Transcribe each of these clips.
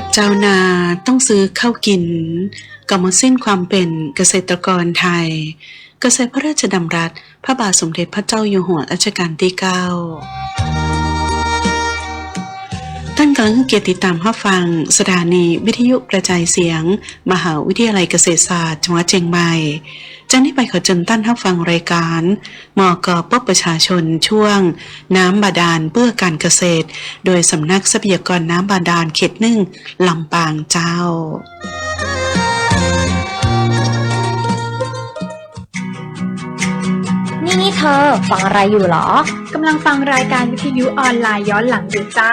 ากเจ้านาต้องซื้อข้าวกินก็หมาสิ้นความเป็นเกษตรกรไทย เกษตรพระราชดำรัส พระบาทสมเด็จพระเจ้าอยู่หัวรัชกาลที่เก้า ท่านกำลังเกียรติตามรับฟัง สถานีวิทยุกระจายเสียง มหาวิทยาลัยเกษตรศาสตร์จังหวัดเชียงใหม่จากนี้ไปขอเจิญตั้นรับฟังรายการมกปประชาชนช่วง น้ำบาดาลเพื่อการเกษตร โดยสำนักทรัพยากรน้ำบาดาลเขตหนึ่งลำปางเจ้านี่นี่เธอ ฟังอะไรอยู่เหรอกำลังฟังรายการวิทยุออนไลน์ย้อนหลังอยู่จ้า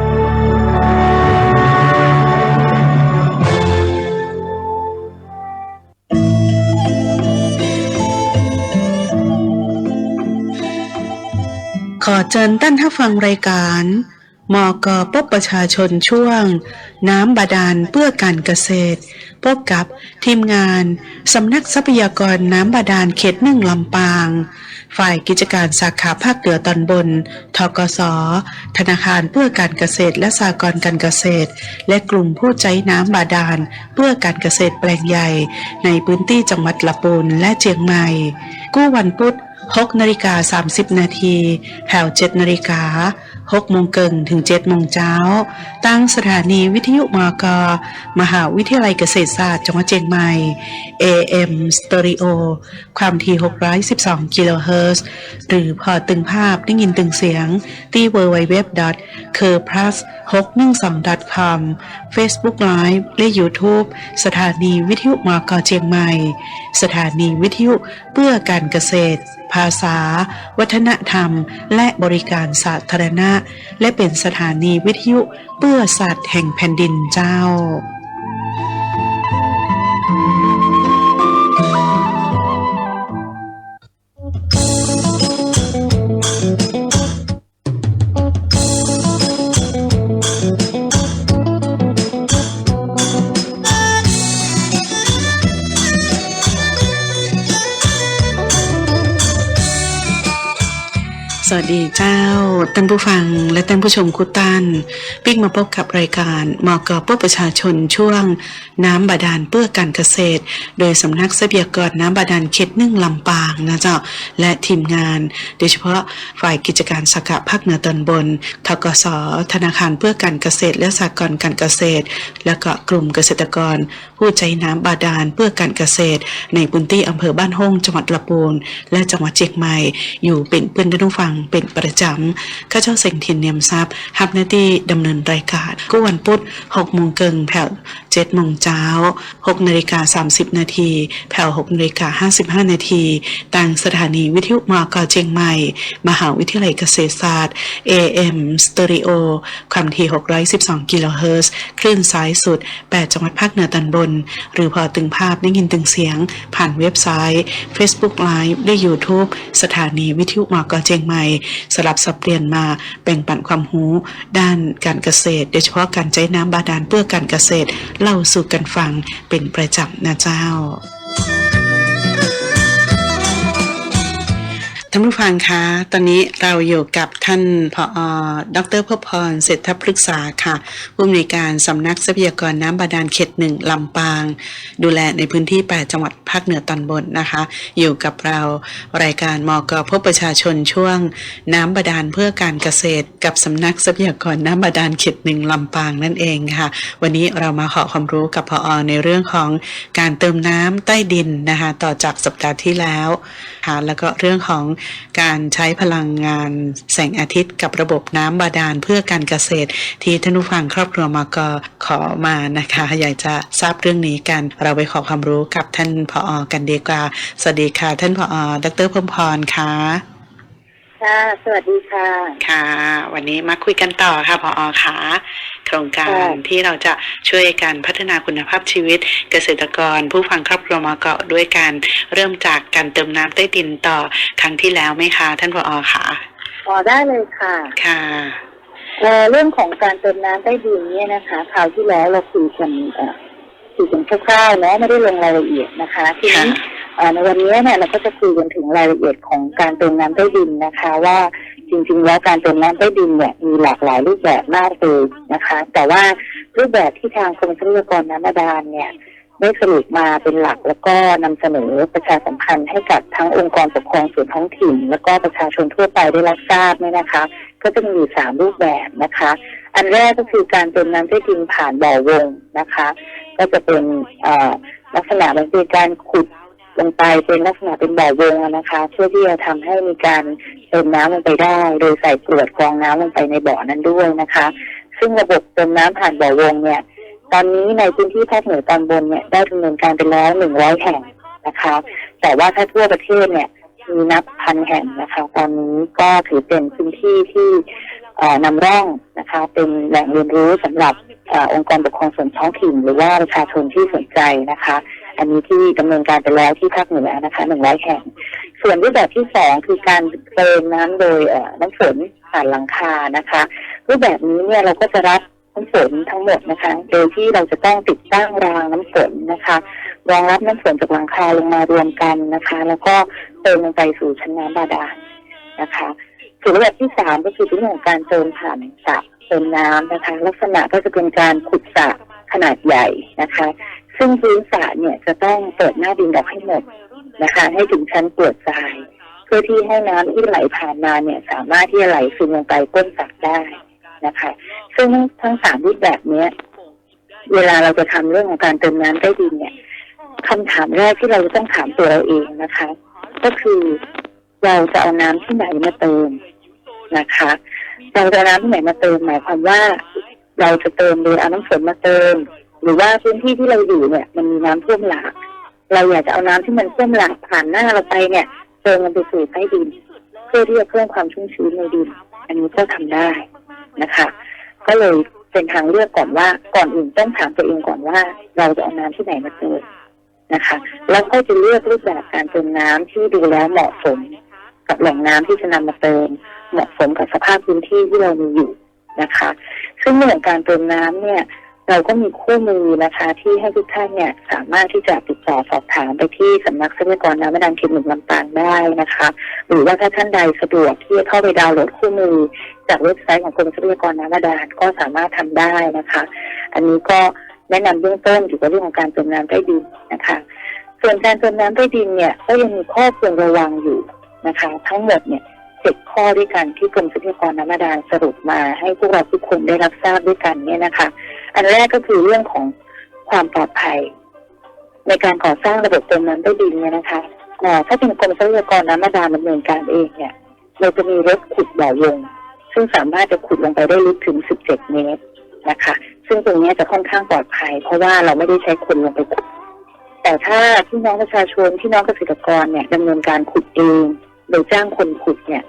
ขอเชิญท่านท่าฟังรายการมกปบประชาชนช่วง น้ำบาดาลเพื่อการเกษตร พบกับทีมงานสำนักทรัพยากรน้ำบาดาลเขตหนึ่งลำปาง ฝ่ายกิจการสาขาภาคเหนือตอนบน ทกส ธนาคารเพื่อการเกษตรและสหกรณ์การเกษตร และกลุ่มผู้ใจน้ำบาดาลเพื่อการเกษตรแปลงใหญ่ ในพื้นที่จังหวัดละปูนและเชียงใหม่ กู้วันพุธ 6นาฬิกา30 นาทีแผ่ว7นาฬิกา6โมงเกิงถึง7โมงเช้า ตั้งสถานีวิทยุมก มหาวิทยาลัยเกษตรศาสตร์จังหวัดเชียงใหม่ AM Stereo ความถี่ 612 กิโลเฮิรตซ์หรือพอตึงภาพได้ยินตึงเสียง ที่ www c u r plus 612 com Facebook Live และ YouTube สถานีวิทยุมก เชียงใหม่ สถานีวิทยุเพื่อการเกษตร ภาษา วัฒนธรรม และบริการสาธารณะ และเป็นสถานีวิทยุเพื่อสัตว์แห่งแผ่นดินเจ้า ดีเจ้าท่านผู้ฟังและท่านผู้ชมคุตันปิ๊กมาพบกับรายการมอกอเพื่อประชาชนช่วง น้ำบาดาลเพื่อการเกษตร โดยสำนักทรัพยากรน้ำบาดาลเขตหนึ่งลำปางนะเจ้าและทีมงาน โดยเฉพาะฝ่ายกิจการสกัภาคเหนือตอนบนทกสธนาคารเพื่อการเกษตร และสหกรณ์การเกษตร และก็กลุ่มเกษตรกร ผู้ใจน้ำบาดาลเพื่อการเกษตร ในพื้นที่อำเภอบ้านห้องจังหวัดละปูนและจังหวัดเชียงใหม่อยู่เป็นเพื่อนท่านผู้ฟังเป็นประจำข้าเจ้าเสงทินเนียมทรัพย์ฮับหน้าที่ดำเนินรายการก็วันพุธ6โมงเกิงแผ่ว7โมงเช้า6นาฬิกา30นาทีแผ่ว6นาฬิกา55นาทีต่างสถานีวิทยุมอกเชียงใหม่ มหาวิทยาลัยเกษตรศาสตร์ AM Stereo ความถี่612กิโลเฮิรตซ์คลื่นสายสุด 8 จังหวัดภาคเหนือตอนบน หรือพอตึงภาพได้ยินตึงเสียง ผ่านเว็บไซต์ Facebook Live และ YouTube สถานีวิทยุมอกเชียงใหม่สลับสับเปลี่ยนมาแบ่งปันความรู้ด้านการเกษตร โดยเฉพาะการใช้น้ำบาดาลเพื่อการเกษตร เล่าสู่กันฟังเป็นประจำนะเจ้า ท่านผู้ฟังคะ ตอนนี้เราอยู่กับท่านผอดรพพรเศรษฐพฤกษาค่ะ ผู้อำนวยการสำนักทรัพยากรน้ำบาดาลเขตหนึ่งลำปาง ดูแลในพื้นที่ 8 จังหวัดภาคเหนือตอนบนนะคะ อยู่กับเรารายการมกพบประชาชนช่วงน้ำบาดาลเพื่อการเกษตร กับสำนักทรัพยากรน้ำบาดาลเขตหนึ่งลำปางนั่นเองค่ะ วันนี้เรามาขอความรู้กับพอในเรื่องของการเติมน้ำใต้ดินนะคะ ต่อจากสัปดาห์ที่แล้วค่ะแล้วก็เรื่องของการใช้พลังงานแสงอาทิตย์กับระบบน้ำบาดาลเพื่อการเกษตร ที่ท่านผู้ฟังครอบครัวมกขอมานะคะ อยากจะทราบเรื่องนี้กัน เราไปขอความรู้กับท่านผอกันดีกว่า สวัสดีค่ะ ท่านผอดรพมพรค่ะค่ะ สวัสดีค่ะ ค่ะ วันนี้มาคุยกันต่อค่ะผอค่ะ โครงการค่ะที่เราจะช่วยการพัฒนาคุณภาพชีวิต เกษตรกร ผู้ฟังครอบครัวมาเกาะด้วยการเริ่มจากการเติมน้ำใต้ดินต่อครั้งที่แล้วไหมคะ ท่านผอค่ะอ๋อได้เลยค่ะค่ะเอ่อเรื่องของการเติมน้ำใต้ดินเนี่ยนะคะคราวที่แล้วเราคุยกันเอ่อคุยกันคร่าวๆเนาะไม่ได้ลงรายละเอียดนะคะทีค่ะนี้เอ่อในวันนี้เนี่ยเราก็จะคุยกันถึงรายละเอียดของการเติมน้ำใต้ดินนะคะว่า จริงๆแล้วการเติมน้ำใต้ดินเนี่ยมีหลากหลายรูปแบบมากเลยนะคะ แต่ว่ารูปแบบที่ทางกรมทรัพยากรน้ำบาดาลเนี่ยได้สรุปมาเป็นหลักแล้วก็นำเสนอประชาสัมพันธ์ให้กับทั้งองค์กรปกครองส่วนท้องถิ่น แล้วก็ประชาชนทั่วไปได้รับทราบเนี่ยนะคะ ก็จะมีอยู่สามรูปแบบนะคะ อันแรกก็คือการเติมน้ำใต้ดินผ่านบ่อวงนะคะ ก็จะเป็นลักษณะมันเป็นการขุด ลงไปเป็นลักษณะเป็นบ่อวงนะคะ เพื่อที่จะทำให้มีการเติมน้ำลงไปได้ โดยใส่กรวดกรองน้ำลงไปในบ่อนั้นด้วยนะคะ ซึ่งระบบเติมน้ำผ่านบ่อวงเนี่ย ตอนนี้ในพื้นที่ภาคเหนือตอนบนเนี่ยได้ดำเนินการไปแล้วหนึ่งร้อยแห่งนะคะ แต่ว่าถ้าทั่วประเทศเนี่ยมีนับพันแห่งนะคะ ตอนนี้ก็ถือเป็นพื้นที่ที่นำร่องนะคะ เป็นแหล่งเรียนรู้สำหรับอองค์กรปกครองส่วนท้องถิ่น หรือว่าประชาชนที่สนใจนะคะ อันนี้ที่ดำเนินการไปแล้วที่ภาคเหนือนะคะหนึ่งร้อยแห่ง ส่วนรูปแบบที่สองคือการเติมน้ำโดยน้ำฝนผ่านหลังคานะคะ รูปแบบนี้เนี่ยเราก็จะรับน้ำฝนทั้งหมดนะคะ โดยที่เราจะต้องติดตั้งรางน้ำฝนนะคะรองรับน้ำฝนจากหลังคาลงมารวมกันนะคะ แล้วก็เติมลงไปสู่ชั้นน้ำบาดาลนะคะส่วนรูปแบบที่สามก็คือเรื่องของการเติมผ่านสระเติมน้ำนะคะ ลักษณะก็จะเป็นการขุดสระขนาดใหญ่นะคะ ซึ่งพื้นสระเนี่ยจะต้องเปิดหน้าดินออกให้หมดนะคะ ให้ถึงชั้นเปลือกทราย เพื่อที่ให้น้ำที่ไหลผ่านมาเนี่ย สามารถที่จะไหลซึมลงไปก้นสระได้นะคะ ซึ่งทั้งสามรูปแบบเนี้ย เวลาเราจะทำเรื่องของการเติมน้ำใต้ดินเนี่ยคำถามแรกที่เราจะต้องถามตัวเราเองนะคะ ก็คือเราจะเอาน้ำที่ไหนมาเติมนะคะเราจะน้ำที่ไหนมาเติมหมายความว่า เราจะเติมโดยเอาน้ำฝนมาเติม หรือว่าพื้นที่ที่เราอยู่เนี่ย มันมีน้ำท่วมหลากเราอยากจะเอาน้ำที่มันท่วมหลากผ่านหน้าเราไปเนี่ยเติมมันไปสู่ใต้ดิน เพื่อที่จะเพิ่มความชุ่มชื้นในดิน อันนี้ก็ทำได้นะคะ ก็เลยเป็นทางเลือกก่อนว่าก่อนอื่นต้องถามตัวเองก่อนว่า เราจะเอาน้ำที่ไหนมาเติมนะคะ แล้วก็จะเลือกรูปแบบการเติมน้ำที่ดูแล้วเหมาะสม กับแหล่งน้ำที่จะนำมาเติม เหมาะสมกับสภาพพื้นที่ที่เรามีอยู่นะคะ ซึ่งเรื่องของการเติมน้ำเนี่ย เราก็มีคู่มือนะคะที่ให้ทุกท่านเนี่ยสามารถที่จะติดต่อสอบถามไปที่สำนักทรัพยากรน้ำบาดาลเขตหนึ่งลำปางได้นะคะ หรือว่าถ้าท่านใดสะดวกที่จะเข้าไปดาวน์โหลดคู่มือ จากเว็บไซต์ของกรมทรัพยากรน้ำบาดาลก็สามารถทำได้นะคะ อันนี้ก็แนะนำเบื้องต้นเกี่ยวกับเรื่องของการเติมน้ำใต้ดินนะคะ ส่วนการเติมน้ำใต้ดินเนี่ยก็ยังมีข้อควรระวังอยู่นะคะ ทั้งหมดเนี่ยเจ็ดข้อด้วยกันที่กรมทรัพยากรน้ำบาดาลสรุปมาให้พวกเราทุกคนได้รับทราบด้วยกันเนี่ยนะคะ อันแรกก็คือเรื่องของความปลอดภัย ในการก่อสร้างระบบเติมน้ำใต้ดินเนี่ยนะคะถ้าเป็นกรมทรัพยากรน้ำบาดาลดำเนินการเองเนี่ย เราจะมีรถขุดบ่อวงซึ่งสามารถจะขุดลงไปได้ลึกถึง 17 เมตรนะคะ ซึ่งตรงนี้จะค่อนข้างปลอดภัย เพราะว่าเราไม่ได้ใช้คนลงไปขุด แต่ถ้าพี่น้องประชาชนพี่น้องเกษตรกรเนี่ยดำเนินการขุดเองโดยจ้างคนขุดเนี่ย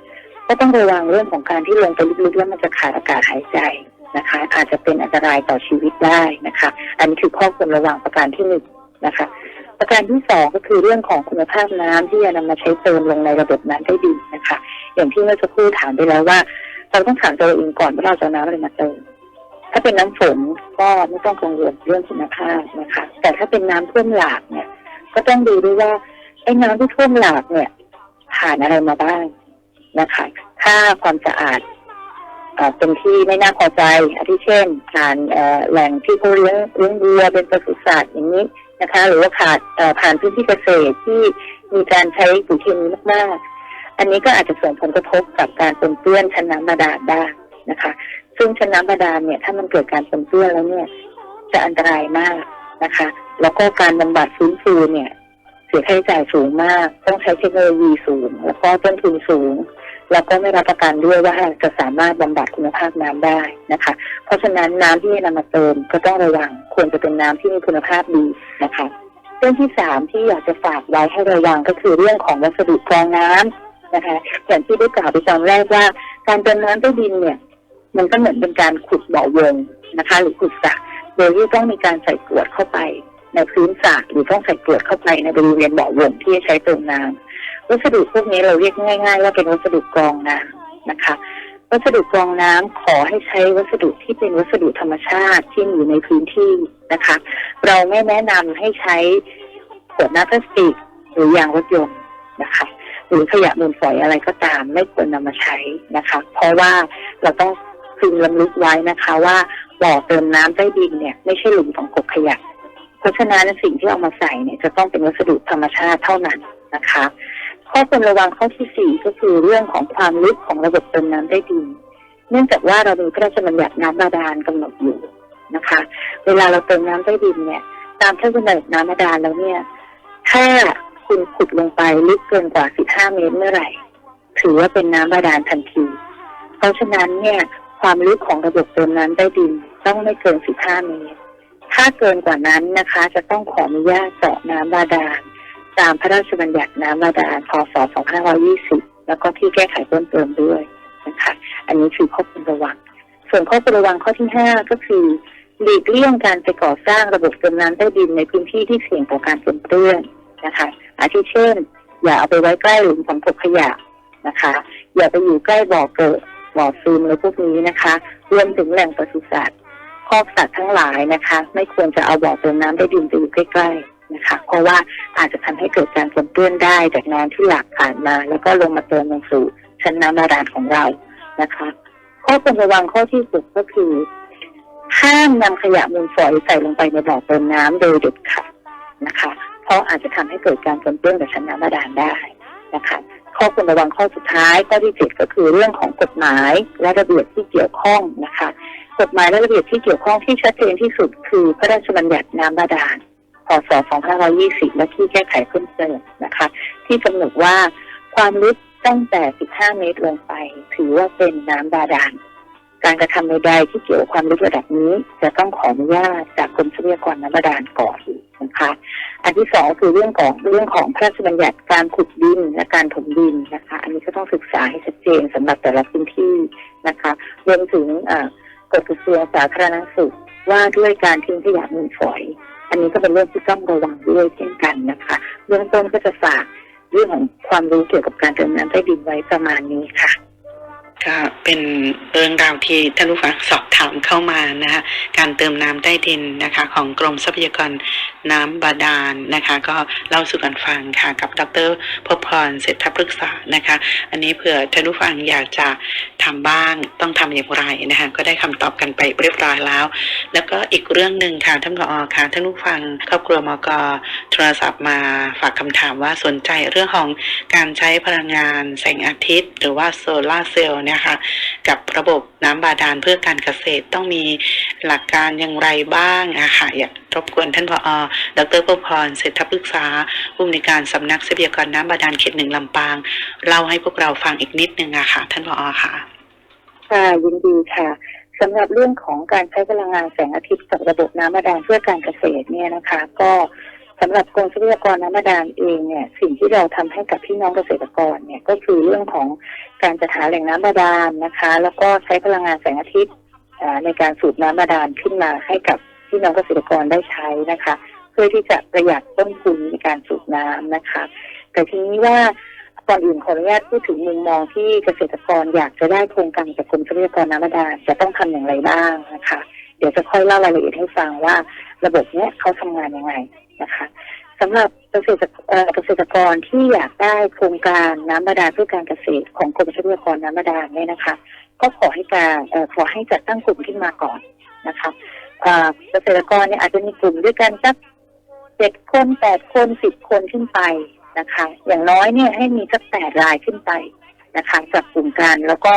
ก็ต้องระวังเรื่องของการที่ลงไปลึกๆแล้วมันจะขาดอากาศหายใจ นะคะ อาจจะเป็นอันตรายต่อชีวิตได้นะคะ อันนี้คือข้อควรระวังประการที่หนึ่งนะคะ ประการที่สองก็คือเรื่องของคุณภาพน้ำที่จะนำมาใช้เติมลงในระบบน้ำได้ดีนะคะ อย่างที่เมื่อสักครู่ถามไปแล้วว่า เราต้องถามตัวเองก่อนว่าเราจะน้ำอะไรมาเติมถ้าเป็นน้ำฝนก็ไม่ต้องกังวลเรื่องคุณภาพนะคะ แต่ถ้าเป็นน้ำท่วมหลากเนี่ย ก็ต้องดูด้วยว่าไอ้น้ำที่ท่วมหลากเนี่ยผ่านอะไรมาบ้างนะคะ ถ้าความสะอาด เป็นที่ไม่น่าพอใจอาทิเช่นผ่านแหล่งที่เขาเลี้ยงเลี้ยงวัวเป็นปศุสัตว์อย่างนี้นะคะ หรือว่าขาดผ่านพื้นที่เกษตรที่มีการใช้ปุ๋ยเคมีมากๆ อันนี้ก็อาจจะส่งผลกระทบกับการปนเปื้อนชั้นน้ำบาดาลได้นะคะ ซึ่งชั้นน้ำบาดาลเนี่ยถ้ามันเกิดการปนเปื้อนแล้วเนี่ยจะอันตรายมากนะคะ แล้วก็การบำบัดฟื้นฟูเนี่ยเสียค่าใช้จ่ายสูงมาก ต้องใช้เทคโนโลยีสูง แล้วก็ต้นทุนสูง แล้วก็ไม่รับประกันด้วยว่าจะสามารถบำบัดคุณภาพน้ำได้นะคะ เพราะฉะนั้นน้ำที่จะนำมาเติมก็ต้องระวังควรจะเป็นน้ำที่มีคุณภาพดีนะคะเรื่องที่สามที่อยากจะฝากไว้ให้ระวังก็คือเรื่องของวัสดุกรองน้ำนะคะอย่างที่ได้กล่าวไปตอนแรกว่า การเติมน้ำใต้ดินเนี่ย มันก็เหมือนเป็นการขุดบ่อวงนะคะ หรือขุดสระโดยที่ต้องมีการใส่กรวดเข้าไปในพื้นสระหรือต้องใส่กรวดเข้าไปในบริเวณบ่อวงที่จะใช้เติมน้ำ วัสดุพวกนี้เราเรียกง่าย ๆ ว่าเป็นวัสดุกรองน้ำนะคะ วัสดุกรองน้ำขอให้ใช้วัสดุที่เป็นวัสดุธรรมชาติที่อยู่ในพื้นที่นะคะ เราไม่แนะนำให้ใช้ขวดน้ำพลาสติกหรือยางรถยนต์นะคะหรือขยะมูลฝอยอะไรก็ตามไม่ควรนำมาใช้นะคะ เพราะว่าเราต้องพึงลำลึกไว้นะคะว่าบ่อเติมน้ำใต้ดินเนี่ยไม่ใช่หลุมฝังกบขยะ เพราะฉะนั้นสิ่งที่เอามาใส่เนี่ยจะต้องเป็นวัสดุธรรมชาติเท่านั้นนะคะ ข้อควรระวังข้อที่สี่ก็คือเรื่องของความลึกของระบบเติมน้ำใต้ดิน เนื่องจากว่าเรามีพระราชบัญญัติน้ำบาดาลกำหนดอยู่นะคะ เวลาเราเติมน้ำใต้ดินเนี่ย ตามพระราชบัญญัติน้ำบาดาลแล้วเนี่ย ถ้าคุณขุดลงไปลึกเกินกว่า15เมตรเมื่อไหร่ ถือว่าเป็นน้ำบาดาลทันที เพราะฉะนั้นเนี่ยความลึกของระบบเติมน้ำใต้ดินต้องไม่เกิน 15 เมตร ถ้าเกินกว่านั้นนะคะ จะต้องขออนุญาตเจาะน้ำบาดาล ตามพระราชบัญญัติน้ำบาดาลพศ 2520 แล้วก็ที่แก้ไขเพิ่มเติมด้วยนะคะ อันนี้คือข้อควรระวัง ส่วนข้อควรระวังข้อที่ 5 ก็คือหลีกเลี่ยงการไปก่อสร้างระบบเติมน้ำใต้ดินในพื้นที่ที่เสี่ยงต่อการปนเปื้อนนะคะ อาทิเช่น อย่าเอาไปไว้ใกล้หลุมฝังกบขยะนะคะ อย่าไปอยู่ใกล้บ่อเกิดบ่อซึมอะไรพวกนี้นะคะ รวมถึงแหล่งปศุสัตว์คอกสัตว์ทั้งหลายนะคะ ไม่ควรจะเอาบ่อเติมน้ำใต้ดินไปอยู่ใกล้ๆ นะคะเพราะว่าอาจจะทำให้เกิดการปนเปื้อนได้จากน้ำที่หลากผ่านมา แล้วก็ลงมาเติมลงสู่ชั้นน้ำบาดาลของเรานะคะข้อควรระวังข้อที่สุดก็คือห้ามนำขยะมูลฝอยใส่ลงไปในบ่อเติมน้ำโดยเด็ดขาดนะคะ เพราะอาจจะทำให้เกิดการปนเปื้อนกับชั้นน้ำบาดาลได้นะคะข้อควรระวังข้อสุดท้ายข้อที่เจ็ดก็คือเรื่องของกฎหมายและระเบียบที่เกี่ยวข้องนะคะ กฎหมายและระเบียบที่เกี่ยวข้องที่ชัดเจนที่สุดคือพระราชบัญญัติน้ำบาดาล ศ 2520 และที่แก้ไขเพิ่มเติมนะคะ ที่กำหนดว่าความลึกตั้งแต่ 15 เมตรลงไป ถือว่าเป็นน้ำบาดาล การกระทำใดๆที่เกี่ยวกับความลึกระดับนี้ จะต้องขออนุญาตจากกรมทรัพยากรน้ำบาดาลก่อนนะคะ อันที่สองคือเรื่องของเรื่องของพระราชบัญญัติการขุดดินและการถมดินนะคะ อันนี้ก็ต้องศึกษาให้ชัดเจนสำหรับแต่ละพื้นที่นะคะรวมถึงกฎกระทรวงสาธารณสุขว่าด้วยการทิ้งขยะมูลฝอย อันนี้ก็เป็นเรื่องที่ต้องระวังด้วยเช่นกันนะคะเรื่องต้นก็จะฝากเรื่องของความรู้เกี่ยวกับการเติมน้ำใต้ดินไว้ประมาณนี้ค่ะ ก็เป็นเรื่องราวที่ท่านผู้ฟังสอบถามเข้ามานะคะการเติมน้ำใต้ดินนะคะ ของกรมทรัพยากรน้ำบาดาลนะคะ ก็เล่าสู่กันฟังค่ะ กับดรพพรเศรษฐพฤกษานะคะ อันนี้เผื่อท่านผู้ฟังอยากจะทำบ้างต้องทำอย่างไรนะคะ ก็ได้คำตอบกันไปเรียบร้อยแล้ว แล้วก็อีกเรื่องหนึ่งค่ะท่านผอค่ะท่านผู้ฟังครอบครัวมกโทรศัพท์มาฝากคำถามว่าสนใจเรื่องของการใช้พลังงานแสงอาทิตย์ หรือว่าโซลาร์เซลล์เนี่ยค่ะกับระบบน้ำบาดาลเพื่อการเกษตรต้องมีหลักการอย่างไรบ้างอะค่ะอยากรบกวนท่านผออดรพพรเศรษฐพฤกษาผู้อำนวยการสำนักทรัพยากรน้ำบาดาลเขตหนึ่งลำปางเล่าให้พวกเราฟังอีกนิดนึงอะค่ะ ท่านผอค่ะค่ะยินดีค่ะสำหรับเรื่องของการใช้พลังงานแสงอาทิตย์กับระบบน้ำบาดาลเพื่อการเกษตรเนี่ยนะคะ ก็ สำหรับกรมทรัพยากรน้ำบาดาลเองเนี่ยสิ่งที่เราทำให้กับพี่น้องเกษตรกรเนี่ยก็คือเรื่องของการจัดหาแหล่งน้ำบาดาลนะคะ แล้วก็ใช้พลังงานแสงอาทิตย์ในการสูบน้ำบาดาลขึ้นมาให้กับพี่น้องเกษตรกรได้ใช้นะคะ เพื่อที่จะประหยัดต้นทุนในการสูบน้ำนะคะ แต่ทีนี้ว่าก่อนอื่นขออนุญาตพูดถึงมุมมองที่เกษตรกรอยากจะได้โครงการจากกรมทรัพยากรน้ำบาดาลจะต้องทำอย่างไรบ้างนะคะ เดี๋ยวจะค่อยเล่ารายละเอียดให้ฟังว่า ระบบเนี้ยเขาทำงานยังไง นะคะสำหรับเกษตรเกษตรกรที่อยากได้โครงการน้ำบาดาลเพื่อการเกษตรของกรมทรัพยากรน้ำบาดาลเนี่ยนะคะ ก็ขอให้การขอให้จัดตั้งกลุ่มขึ้นมาก่อนนะคะเอ่อเกษตรกรเนี่ยอาจจะมีกลุ่มด้วยกันสักเจ็ดคนแปดคนสิบคนขึ้นไปนะคะ อย่างน้อยเนี่ยให้มีสักแปดรายขึ้นไปนะคะจับกลุ่มกันแล้วก็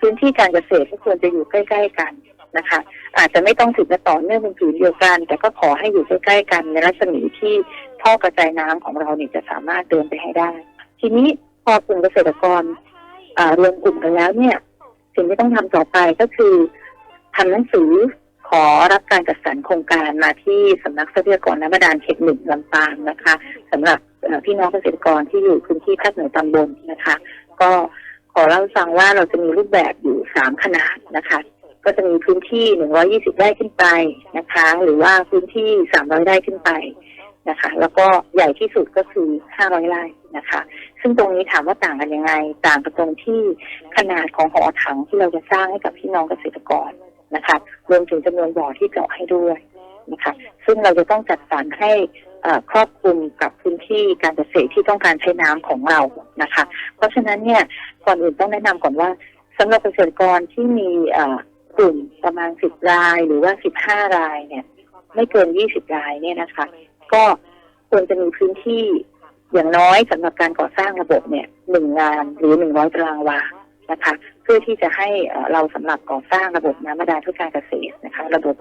พื้นที่การเกษตรก็ควรจะอยู่ใกล้ ๆ กัน นะคะ อาจจะไม่ต้องถึงจะต่อเนื่องเป็นผืนเดียวกัน แต่ก็ขอให้อยู่ใกล้ๆกันในรัศมีที่ท่อกระจายน้ำของเราเนี่ยจะสามารถเดินไปให้ได้ ทีนี้พอกลุ่มเกษตรกรรวมกลุ่มกันแล้วเนี่ย สิ่งที่ต้องทำต่อไปก็คือทำหนังสือขอรับการจัดสรรโครงการมาที่สำนักทรัพยากรน้ำบาดาลเขตหนึ่งลำปางนะคะสำหรับพี่น้องเกษตรกรที่อยู่พื้นที่ภาคเหนือตำบลนะคะ ก็ขอเล่าฟังว่าเราจะมีรูปแบบอยู่สามขนาดนะคะ ก็จะมีพื้นที่ 120 ไร่ขึ้นไปนะคะ หรือว่าพื้นที่ 300 ไร่ขึ้นไปนะคะ แล้วก็ใหญ่ที่สุดก็คือ 500 ไร่นะคะ ซึ่งตรงนี้ถามว่าต่างกันยังไง ต่างกันตรงที่ขนาดของหอถังที่เราจะสร้างให้กับพี่น้องเกษตรกรนะคะ รวมถึงจำนวนบ่อที่เจาะให้ด้วยนะคะ ซึ่งเราจะต้องจัดสรรให้อ่อครอบคลุมกับพื้นที่การเกษตรที่ต้องการใช้น้ำของเรานะคะ เพราะฉะนั้นเนี่ยก่อนอื่นต้องแนะนำก่อนว่าสำหรับเกษตรกรที่มีอ่อ กลุ่มประมาณ10รายหรือว่า15รายเนี่ย ไม่เกิน20รายเนี่ยนะคะ ก็ควรจะมีพื้นที่อย่างน้อยสำหรับการก่อสร้างระบบเนี่ยหนึ่งงานหรือหนึ่งร้อยตารางวานะคะ เพื่อที่จะให้เราสำหรับก่อสร้างระบบน้ำบาดาลเพื่อการเกษตรนะคะ ระบบ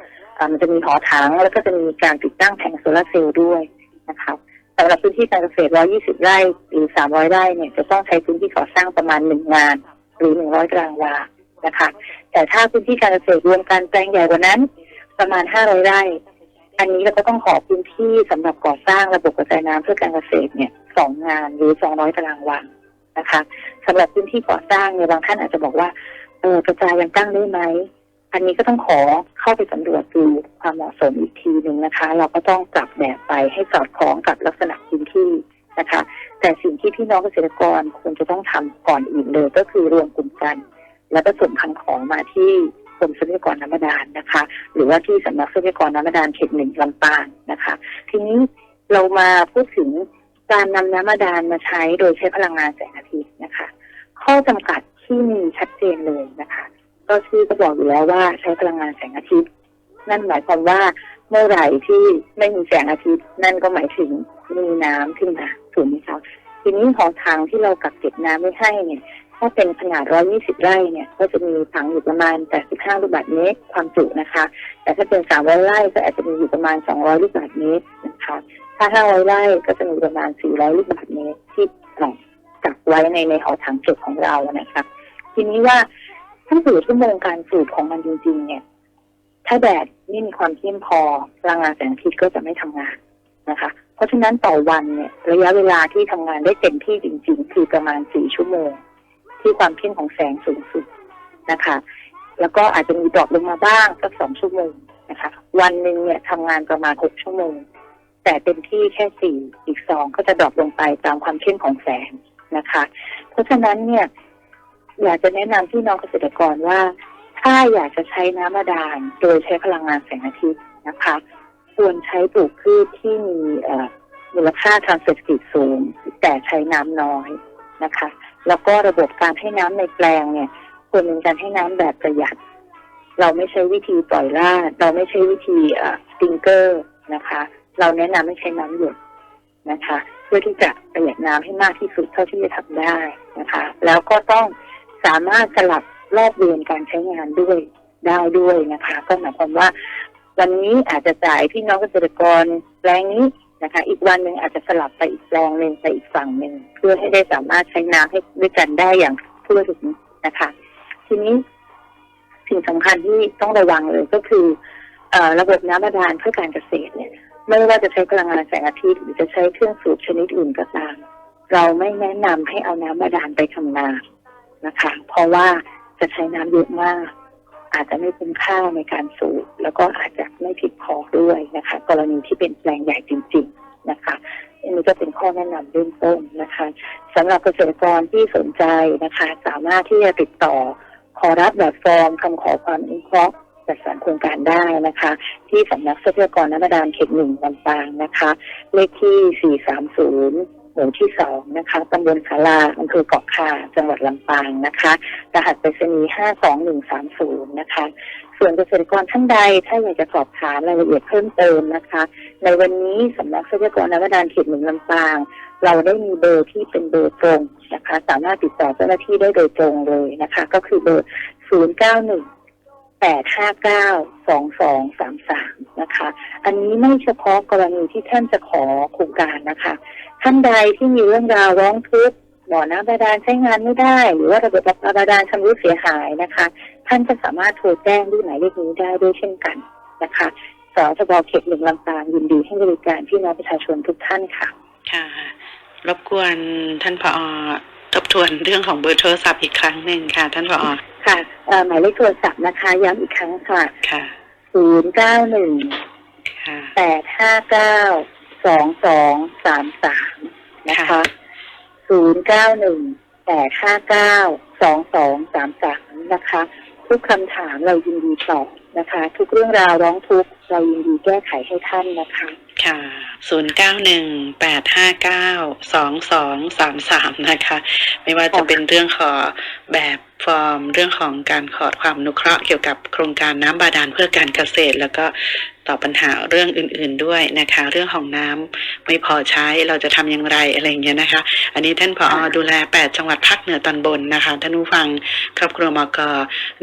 มันจะมีหอถังแล้วก็จะมีการติดตั้งแผงโซลาร์เซลล์ด้วยนะคะสำหรับพื้นที่การเกษตร 120 ไร่หรือ 300 ไร่เนี่ยจะต้องใช้พื้นที่ก่อสร้างประมาณหนึ่งงาน หรือ 100 ตารางวา นะคะ แต่ถ้าพื้นที่การเกษตรรวมกันแปลงใหญ่กว่านั้น ประมาณ 500 ไร่ อันนี้เราก็ต้องขอพื้นที่สำหรับก่อสร้างระบบกระจายน้ำเพื่อการเกษตรเนี่ยสองงานหรือ 200 ตารางวานะคะสำหรับพื้นที่ก่อสร้างเนี่ยบางท่านอาจจะบอกว่าเออกระจายยังตั้งได้ไหมอันนี้ก็ต้องขอเข้าไปสำรวจดูความเหมาะสมอีกทีหนึ่งนะคะ เราก็ต้องปรับแบบไปให้สอดคล้องกับลักษณะพื้นที่นะคะ แต่สิ่งที่พี่น้องเกษตรกรควรจะต้องทำก่อนอื่นเลยก็คือรวมกลุ่มกัน แล้วก็ส่งพันของมาที่กรมทรัพยากรน้ำบาดาลนะคะ หรือว่าที่สำนักทรัพยากรน้ำบาดาลเขตหนึ่งลำปางนะคะ ทีนี้เรามาพูดถึงการนำน้ำบาดาลมาใช้โดยใช้พลังงานแสงอาทิตย์นะคะ ข้อจำกัดที่มีชัดเจนเลยนะคะ ก็ชื่อก็บอกอยู่แล้วว่าใช้พลังงานแสงอาทิตย์ นั่นหมายความว่าเมื่อไหร่ที่ไม่มีแสงอาทิตย์ นั่นก็หมายถึงมีน้ำขึ้นมาถูกไหมคะทีนี้ของทางที่เรากักเก็บน้ำไว้ให้เนี่ย ถ้าเป็นขนาด 120 ไร่เนี่ย ก็จะมีถังอยู่ประมาณ 85 ลูกบาศก์เมตรความจุนะคะ แต่ถ้าเป็น 300 ไร่ก็อาจจะมีอยู่ประมาณ 200 ลูกบาศก์เมตรนะคะ ถ้า 500 ไร่ก็จะมีประมาณ 400 ลูกบาศก์เมตรที่กักไว้ในในหอถังเก็บของเรานะคะ ทีนี้ว่าถ้าสู่ชั่วโมงการสูบของมันจริง ๆ เนี่ย ถ้าแดดไม่มีความเพียงพอพลังงานแสงอาทิตย์ก็จะไม่ทำงานนะคะ เพราะฉะนั้นต่อวันเนี่ยระยะเวลาที่ทำงานได้เต็มที่จริง ๆ คือประมาณ 4 ชั่วโมง ที่ความเข้มของแสงสูงสุดนะคะ แล้วก็อาจจะมีดรอปลงมาบ้างสักสองชั่วโมงนะคะ วันหนึ่งเนี่ยทำงานประมาณหกชั่วโมง แต่เต็มที่แค่สี่อีกสองก็จะดรอปลงไปตามความเข้มของแสงนะคะ เพราะฉะนั้นเนี่ย อยากจะแนะนำพี่น้องเกษตรกรว่า ถ้าอยากจะใช้น้ำบาดาลโดยใช้พลังงานแสงอาทิตย์นะคะ ควรใช้ปลูกพืชที่มีอ่อมูลค่าทางเศรษฐกิจสูง แต่ใช้น้ำน้อยนะคะ แล้วก็ระบบการให้น้ำในแปลงเนี่ยควรเป็นการให้น้ำแบบประหยัด เราไม่ใช้วิธีปล่อยลาดเราไม่ใช้วิธีสปริงเกอร์นะคะ เราแนะนำให้ใช้น้ำหยดนะคะ เพื่อที่จะประหยัดน้ำให้มากที่สุดเท่าที่จะทำได้นะคะ แล้วก็ต้องสามารถสลับรอบเดือนการใช้งานด้วยได้ด้วยนะคะ ก็หมายความว่า วันนี้อาจจะจ่ายพี่น้องเกษตรกรแปลงนี้ นะคะ อีกวันหนึ่งอาจจะสลับไปอีกแปลงหนึ่งไปอีกฝั่งหนึ่งเพื่อให้ได้สามารถใช้น้ำให้ด้วยกันได้อย่างทั่วถึงนะคะ ทีนี้สิ่งสำคัญที่ต้องระวังเลยก็คือเอ่อระบบน้ำบาดาลเพื่อการเกษตรเนี่ย ไม่ว่าจะใช้พลังงานแสงอาทิตย์ หรือจะใช้เครื่องสูบชนิดอื่นก็ตาม เราไม่แนะนำให้เอาน้ำบาดาลไปทำนานะคะ เพราะว่าจะใช้น้ำเยอะมาก อาจจะไม่คุ้มค่าในการสูบแล้วก็อาจจะไม่ผิดพอด้วยนะคะ กรณีที่เป็นแปลงใหญ่จริง ๆนะคะอันนี้ก็เป็นข้อแนะนำเบื้องต้นนะคะสำหรับเกษตรกรที่สนใจนะคะ สามารถที่จะติดต่อขอรับแบบฟอร์มคำขอความอนุเคราะห์จัดสรรโครงการได้นะคะ ที่สำนักทรัพยากรน้ำบาดาลเขตหนึ่งลำปางนะคะ เลขที่ 430 หมู่ที่สองนะคะตำบลศาลาอำเภอเกาะคาจังหวัดลำปางนะคะรหัสไปรษณีย์52130นะคะ ส่วนเกษตรกรท่านใดถ้าอยากจะสอบถามรายละเอียดเพิ่มเติมนะคะ ในวันนี้สำนักทรัพยากรน้ำบาดาลเขตหนึ่งลำปาง เราได้มีเบอร์ที่เป็นเบอร์ตรงนะคะ สามารถติดต่อเจ้าหน้าที่ได้โดยตรงเลยนะคะ ก็คือเบอร์091 859 2233น แปดห้าเก้าสองสองสามสามนะคะ อันนี้ไม่เฉพาะกรณีที่ท่านจะขอโครงการนะคะ ท่านใดที่มีเรื่องราวร้องทุกข์บ่อน้ำบาดาลใช้งานไม่ได้ หรือว่าระบบประปาบาดาลชำรุดเสียหายนะคะ ท่านจะสามารถโทรแจ้งด้วยหมายเลขนี้ได้ด้วยเช่นกันนะคะสทบเขตหนึ่งลำปางยินดีให้บริการพี่น้องประชาชนทุกท่านค่ะ ค่ะ รบกวนท่านผอ วนเรื่องของเบอร์โทรศัพท์อีกครั้งหนึ่งค่ะ ท่านผอค่ะเอ่อหมายเลขโทรศัพท์นะคะ ย้ำอีกครั้งค่ะค่ะ091ค่ะ859 2233นะคะค่ะ091 859 2233นะคะ ทุกคำถามเรายินดีตอบนะคะ ทุกเรื่องราวร้องทุกข์เรายินดีแก้ไขให้ท่านนะคะ ค่ะศูนย์เก้าหนึ่งแปดห้าเก้าสองสองสามสามนะคะ ไม่ว่าจะเป็นเรื่องขอแบบฟอร์มเรื่องของการขอความอนุเคราะห์เกี่ยวกับโครงการน้ำบาดาลเพื่อการเกษตร แล้วก็ ต่อปัญหาเรื่องอื่น ๆด้วยนะคะ เรื่องของน้ำไม่พอใช้เราจะทำอย่างไรอะไรอย่างเงี้ยนะคะ อันนี้ท่านผอดูแล 8 จังหวัดภาคเหนือตอนบนนะคะท่านผู้ฟังครอบครัวมก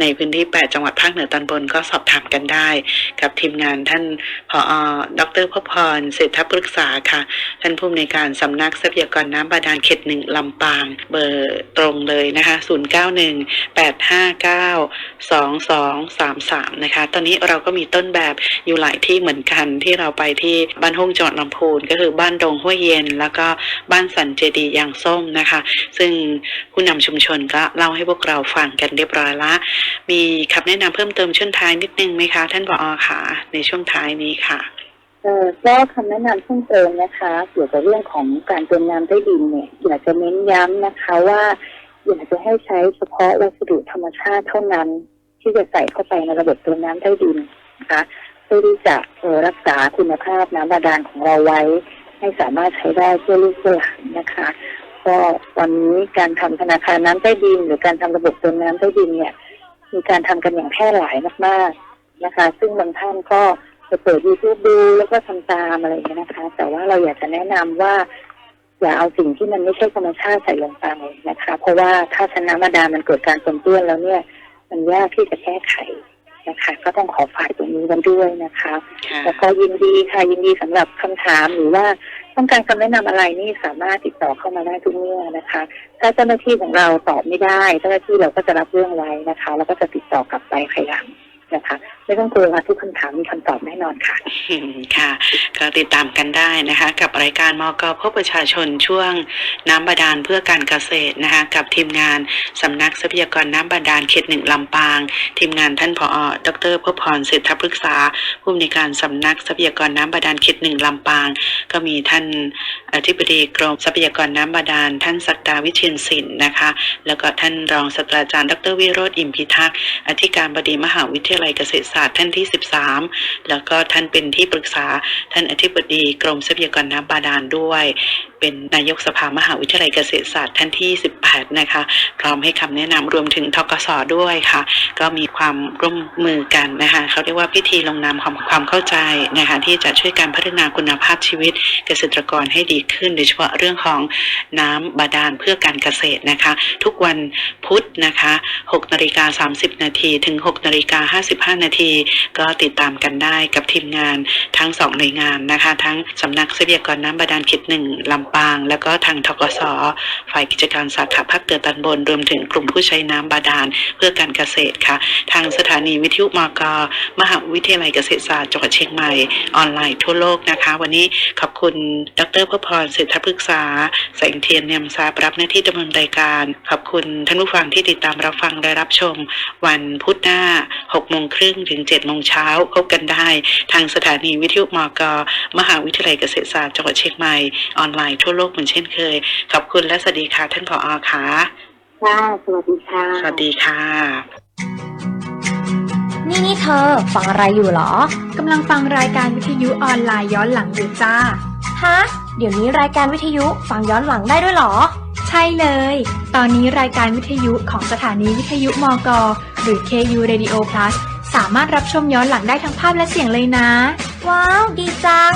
ในพื้นที่ 8 จังหวัดภาคเหนือตอนบนก็สอบถามกันได้ กับทีมงานท่านผอดรพพรเศรษฐปรึกษาค่ะ ท่านผู้อำนวยการสำนักทรัพยากรน้ำบาดาลเขตหนึ่งลำปาง เบอร์ตรงเลยนะคะ091 859 2233นะคะ ตอนนี้เราก็มีต้นแบบอยู่หลายที่เหมือนกันที่เราไปที่บ้านห้องจังหวัดลำพูนก็คือบ้านดงห้วยเย็น แล้วก็บ้านสันเจดียางส้มนะคะ ซึ่งผู้นำชุมชนก็เล่าให้พวกเราฟังกันเรียบร้อยละ มีคำแนะนำเพิ่มเติมช่วงท้ายนิดนึงไหมคะ ท่านผอคะในช่วงท้ายนี้ค่ะเออก็คำแนะนำเพิ่มเติมนะคะ เกี่ยวกับเรื่องของการเติมน้ำใต้ดินเนี่ยอยากจะเน้นย้ำนะคะว่าอยากจะให้ใช้เฉพาะวัสดุธรรมชาติเท่านั้น ที่จะใส่เข้าไปในระบบเติมน้ำใต้ดินนะคะ เพื่อที่จะรักษาคุณภาพน้ำบาดาลของเราไว้ ให้สามารถใช้ได้เพื่อลูกเพื่อหลานนะคะก็ตอนนี้การทำธนาคารน้ำใต้ดิน หรือการทำระบบเติมน้ำใต้ดินเนี่ย มีการทำกันอย่างแพร่หลายมากๆนะคะ ซึ่งบางท่านก็จะเปิดยูทูบดูแล้วก็ทำตามอะไรอย่างเงี้ยนะคะ แต่ว่าเราอยากจะแนะนำว่า อย่าเอาสิ่งที่มันไม่ใช่ธรรมชาติใส่ลงไปนะคะ เพราะว่าถ้าชั้นน้ำบาดาลมันเกิดการปนเปื้อนแล้วเนี่ย มันยากที่จะแก้ไข นะคะ ก็ต้องขอฝ่ายตรงนี้กันด้วยนะคะค่ะแล้วก็ยินดีค่ะยินดีสำหรับคำถามหรือว่าต้องการคำแนะนำอะไรนี่สามารถติดต่อเข้ามาได้ทุกเมื่อนะคะ ถ้าเจ้าหน้าที่ของเราตอบไม่ได้ เจ้าหน้าที่เราก็จะรับเรื่องไว้นะคะ แล้วก็จะติดต่อกลับไปภายหลังนะคะไม่ต้องกลัวว่าทุกคำถามมีคำตอบแน่นอนค่ะ ค่ะ ก็ติดตามกันได้นะคะ กับรายการมกพบประชาชนช่วงน้ำบาดาลเพื่อการเกษตรนะคะ กับทีมงานสำนักทรัพยากรน้ำบาดาลเขตหนึ่งลำปาง ทีมงานท่านผอ ดรพพรเศรษฐปรึกษา ผู้อำนวยการสำนักทรัพยากรน้ำบาดาลเขตหนึ่งลำปาง ก็มีท่านอธิบดีกรมทรัพยากรน้ำบาดาล ท่านศักดาวิเชียนศิลป์นะคะ แล้วก็ท่านรองศาสตราจารย์ ดรวิโรธอิมพิทักษ์อธิการบดีมหาวิทยาลัยเกษตรศาสตร์ท่านที่ 13 แล้วก็ท่านเป็นที่ปรึกษาท่านอธิบดีกรมทรัพยากรน้ำบาดาลด้วยเป็นนายกสภามหาวิทยาลัยเกษตรศาสตร์ท่านที่ 18 นะคะ พร้อมให้คำแนะนำรวมถึงทกสด้วยค่ะ ก็มีความร่วมมือกันนะคะเขาเรียกว่าพิธีลงนามความความเข้าใจนะคะที่จะช่วยการพัฒนาคุณภาพชีวิตเกษตรกรให้ดีขึ้น โดยเฉพาะเรื่องของน้ำบาดาลเพื่อการเกษตรนะคะ ทุกวันพุธนะคะ6นาฬิกา 30 นาทีถึง6นาฬิกา 55 นาทีก็ติดตามกันได้กับทีมงานทั้งสองหน่วยงานนะคะ ทั้งสำนักทรัพยากรน้ำบาดาลเขตหนึ่งลำปาง แล้วก็ทางทกสฝ่ายกิจการสาขาภาคเหนือตอนบน รวมถึงกลุ่มผู้ใช้น้ำบาดาลเพื่อการเกษตรค่ะ ทางสถานีวิทยุมกมหาวิทยาลัยเกษตรศาสตร์จังหวัดเชียงใหม่ออนไลน์ทั่วโลกนะคะ วันนี้ขอบคุณ ดรพพรเศรษฐปรึกษา แสงเทียนเนียมทราบรับหน้าที่ดำเนินรายการ ขอบคุณท่านผู้ฟังที่ติดตามรับฟังและรับชม วันพุธหน้า6โมงครึ่งถึง7โมงเช้าพบกันได้ ทางสถานีวิทยุมกมหาวิทยาลัยเกษตรศาสตร์จังหวัดเชียงใหม่ออนไลน์ทั่วโลกเหมือนเช่นเคย ขอบคุณและสวัสดีค่ะ ท่านผอค่ะค่ะสวัสดีค่ะ สวัสดีค่ะนนี่นี่เธอ ฟังอะไรอยู่เหรอ กำลังฟังรายการวิทยุออนไลน์ย้อนหลังอยู่จ้า ฮะ เดี๋ยวนี้รายการวิทยุฟังย้อนหลังได้ด้วยเหรอ ใช่เลย ตอนนี้รายการวิทยุของสถานีวิทยุมก หรือ KU Radio Plus สามารถรับชมย้อนหลังได้ทั้งภาพและเสียงเลยนะ ว้าว ดีจัง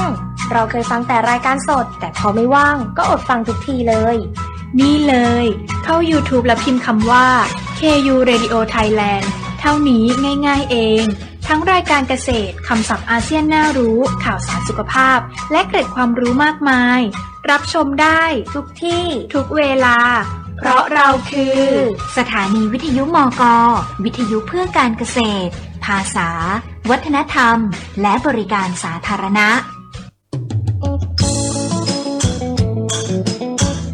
เราเคยฟังแต่รายการสด แต่พอไม่ว่างก็อดฟังทุกทีเลย นี่เลย เข้า YouTube แล้วพิมพ์คำว่า KU Radio Thailand เท่านี้ง่ายๆเอง ทั้งรายการเกษตรคำศัพท์อาเซียนน่ารู้ ข่าวสารสุขภาพ และเกร็ดความรู้มากมาย รับชมได้ทุกที่ทุกเวลา เพราะเราคือ สถานีวิทยุมก วิทยุเพื่อการเกษตร ภาษา วัฒนธรรม และบริการสาธารณะ